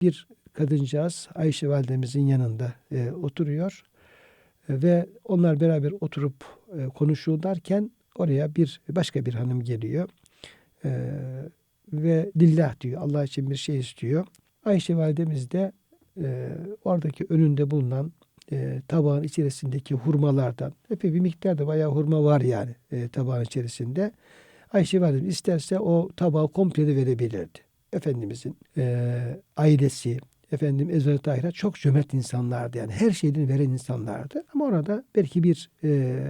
bir kadıncağız Ayşe validemizin yanında e, oturuyor E, ve onlar beraber oturup e, konuşuyorlarken oraya bir başka bir hanım geliyor E, ve lillah diyor Allah için bir şey istiyor. Ayşe validemiz de e, oradaki önünde bulunan e, tabağın içerisindeki hurmalardan epey bir miktarda bayağı hurma var yani e, tabağın içerisinde. Ayşe validemiz isterse o tabağı komple verebilirdi. Efendimizin e, ailesi, efendim Ezra Tahir'a çok cömert insanlardı. Yani her şeyden veren insanlardı. Ama orada belki bir e,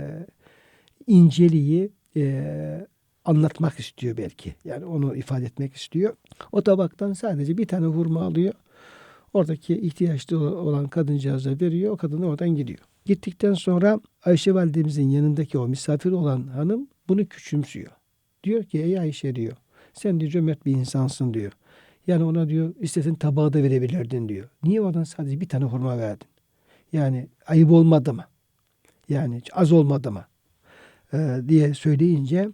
inceliği e, anlatmak istiyor belki. Yani onu ifade etmek istiyor. O tabaktan sadece bir tane hurma alıyor. Oradaki ihtiyaçlı olan kadıncağıza veriyor. O kadın oradan gidiyor. Gittikten sonra Ayşe validemizin yanındaki o misafir olan hanım bunu küçümsüyor. Diyor ki ey Ayşe diyor. Sen diyor cömert bir insansın diyor. Yani ona diyor istesen tabağı da verebilirdin diyor. Niye oradan sadece bir tane hurma verdin? Yani ayıp olmadı mı? Yani az olmadı mı? Ee, diye söyleyince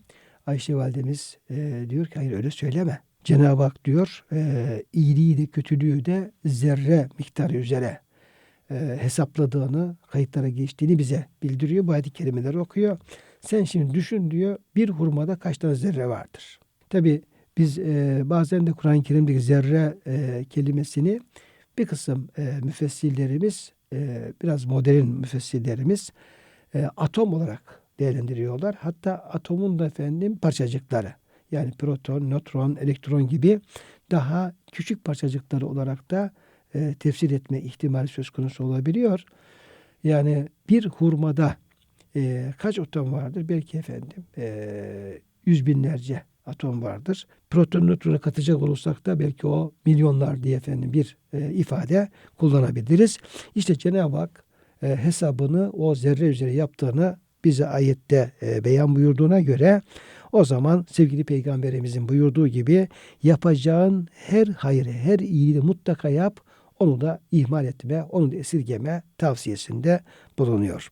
Ayşe validemiz e, diyor ki hayır öyle söyleme. Cenab-ı Hak diyor e, iyiliği de kötülüğü de zerre miktarı üzere e, hesapladığını, kayıtlara geçtiğini bize bildiriyor. Bu ayet-i okuyor. Sen şimdi düşün diyor bir hurmada kaç tane zerre vardır? Tabi biz e, bazen de Kur'an-ı Kerim'deki zerre e, kelimesini bir kısım e, müfessirlerimiz, e, biraz modern müfessirlerimiz e, atom olarak değerlendiriyorlar. Hatta atomun da efendim parçacıkları yani proton, nötron, elektron gibi daha küçük parçacıkları olarak da e, tefsir etme ihtimali söz konusu olabiliyor. Yani bir hurmada e, kaç atom vardır? Belki efendim e, yüz binlerce atom vardır. Proton nötronu katacak olursak da belki o milyonlar diye efendim bir e, ifade kullanabiliriz. İşte Cenab-ı Hak e, hesabını o zerre üzere yaptığını bize ayette e, beyan buyurduğuna göre o zaman sevgili peygamberimizin buyurduğu gibi yapacağın her hayrı, her iyiliği mutlaka yap. Onu da ihmal etme, onu da esirgeme tavsiyesinde bulunuyor.